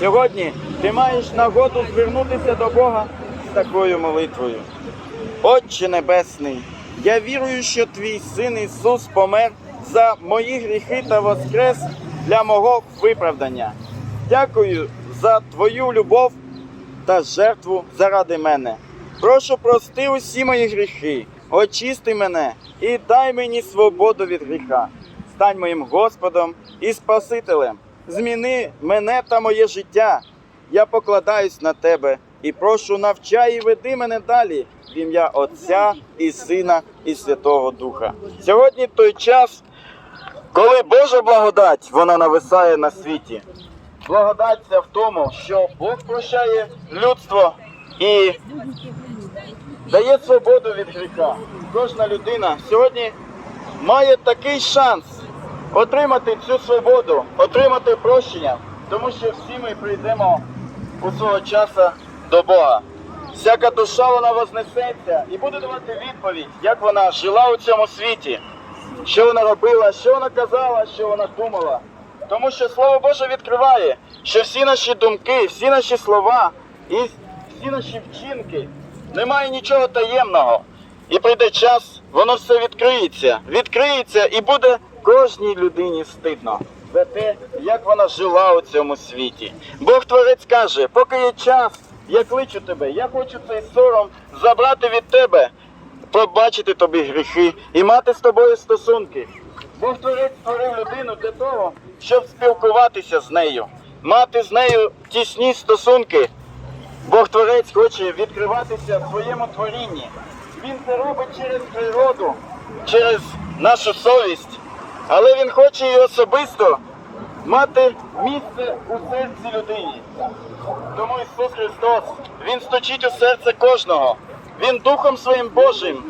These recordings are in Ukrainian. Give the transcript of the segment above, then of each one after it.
Сьогодні ти маєш нагоду звернутися до Бога з такою молитвою. Отче Небесний, я вірую, що твій син Ісус помер за мої гріхи та воскрес для мого виправдання. Дякую за твою любов та жертву заради мене. Прошу прости усі мої гріхи, очисти мене і дай мені свободу від гріха. Стань моїм Господом і Спасителем. Зміни мене та моє життя. Я покладаюсь на тебе і прошу, навчай і веди мене далі в ім'я Отця і Сина і Святого Духа. Сьогодні той час, коли Божа благодать вона нависає на світі. Благодать ця в тому, що Бог прощає людство і дає свободу від гріха. Кожна людина сьогодні має такий шанс отримати цю свободу, отримати прощення, тому що всі ми прийдемо у свого часу до Бога. Всяка душа вона вознесеться і буде давати відповідь, як вона жила у цьому світі, що вона робила, що вона казала, що вона думала. Тому що Слово Боже відкриває, що всі наші думки, всі наші слова і всі наші вчинки немає нічого таємного. І прийде час, воно все відкриється, відкриється і буде кожній людині стидно за те, як вона жила у цьому світі. Бог Творець каже, поки є час, я кличу тебе, я хочу цей сором забрати від тебе, пробачити тобі гріхи і мати з тобою стосунки. Бог Творець створив людину для того, щоб спілкуватися з нею, мати з нею тісні стосунки. Бог Творець хоче відкриватися в своєму творінні. Він це робить через природу, через нашу совість, але Він хоче і особисто мати місце у серці людині. Тому Ісус Христос, Він стучить у серце кожного. Він Духом Своїм Божим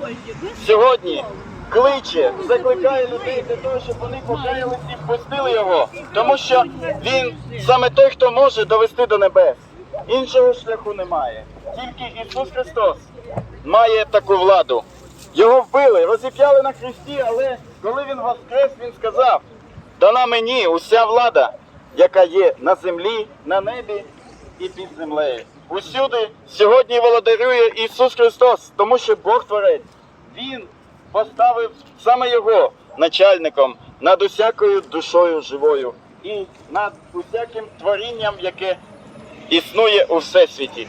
сьогодні кличе, закликає людей для того, щоб вони покаялись і впустили його. Тому що Він саме той, хто може довести до небес. Іншого шляху немає. Тільки Ісус Христос має таку владу. Його вбили, розіп'яли на хресті, але коли він воскрес, він сказав: дана мені уся влада, яка є на землі, на небі і під землею. Усюди сьогодні володарює Ісус Христос, тому що Бог Творець, Він поставив саме Його начальником над усякою душою живою і над усяким творінням, яке існує у всесвіті.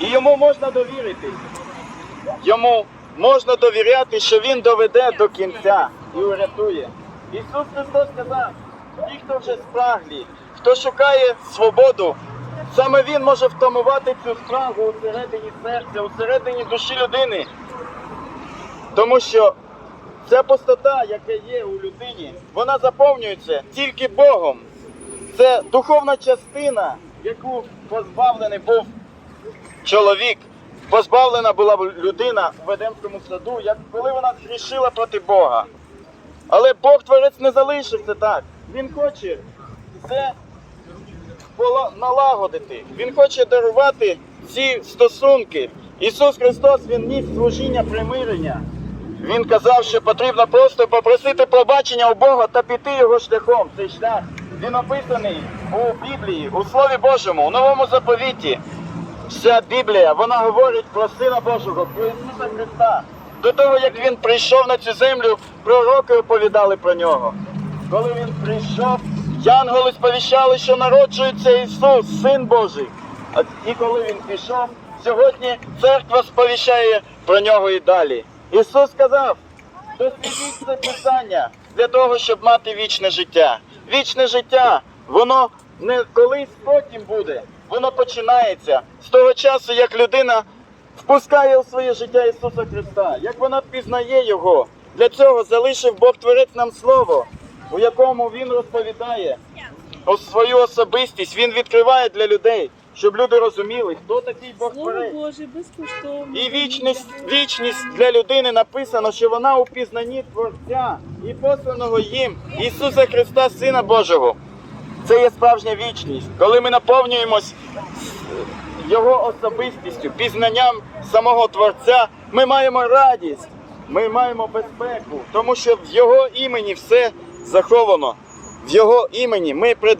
І йому можна довірити. Йому можна довіряти, що він доведе до кінця і урятує. Ісус Христос сказав, ті, хто вже спраглі, хто шукає свободу, саме Він може втамувати цю спрагу усередині серця, усередині душі людини. Тому що ця пустота, яка є у людині, вона заповнюється тільки Богом. Це духовна частина, яку позбавлений був чоловік, позбавлена була б людина в Едемському саду, як коли вона згрішила проти Бога. Але Бог Творець не залишив це так. Він хоче це налагодити. Він хоче дарувати ці стосунки. Ісус Христос Він ніс служіння примирення. Він казав, що потрібно просто попросити пробачення у Бога та піти його шляхом. Цей шлях він описаний у Біблії, у Слові Божому, у Новому заповіті. Вся Біблія вона говорить про Сина Божого, про Ісуса Христа. До того, як він прийшов на цю землю, пророки оповідали про нього. Коли він прийшов, янголи сповіщали, що народжується Ісус, Син Божий. А- І коли він пішов, сьогодні церква сповіщає про нього і далі. Ісус сказав, дослідіть це питання для того, щоб мати вічне життя. Вічне життя, воно не колись потім буде, воно починається з того часу, як людина впускає у своє життя Ісуса Христа, як вона пізнає Його. Для цього залишив Бог Творець нам слово, у якому Він розповідає про свою особистість, Він відкриває для людей, щоб люди розуміли, хто такий Бог Творець. Боже, безкоштовно. І вічність, вічність для людини написано, що вона у пізнанні Творця і посланого їм Ісуса Христа, Сина Божого. Це є справжня вічність, коли ми наповнюємось Його особистістю, пізнанням самого Творця, ми маємо радість, ми маємо безпеку, тому що в Його імені все заховано. В Його імені ми